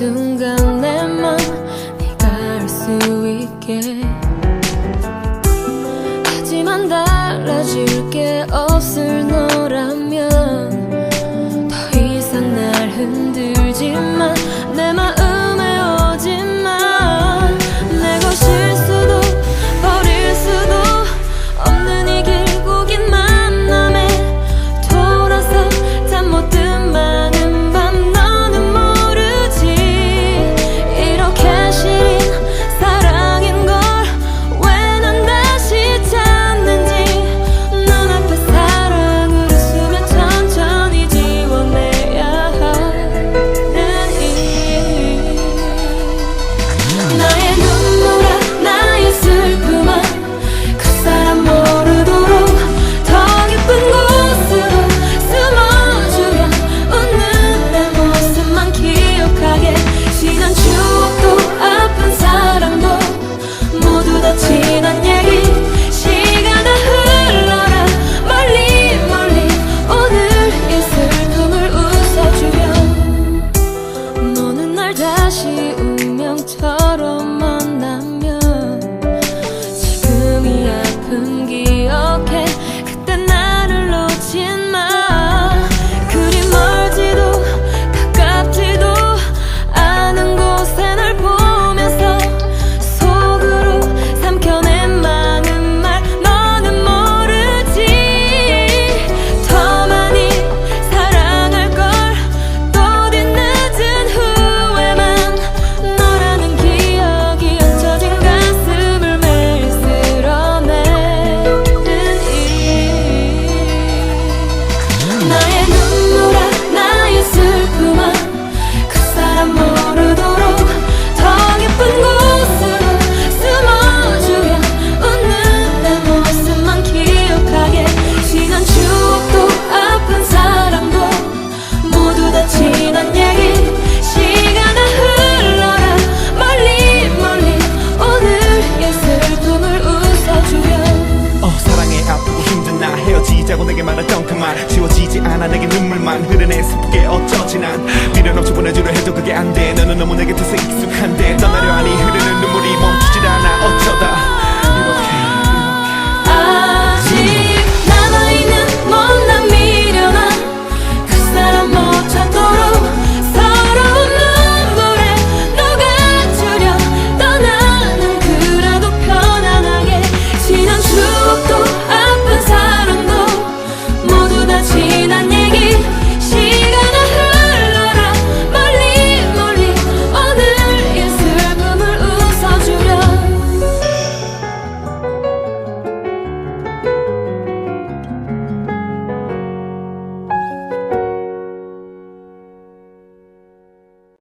순간 내 맘 네가 알 수 있게. 하지만 달라질 게 없을 너라면 하고 내게 말했던 그말. 지워지지 않아 내게 눈물만 흐르네 슬프게 어쩌지 난. 미련 없이 보내주려 해도 그게 안돼. 너는 너무 내 곁에서 익숙한데 떠나려 하니 흐르는 눈물이 멈추질 않아. 어쩌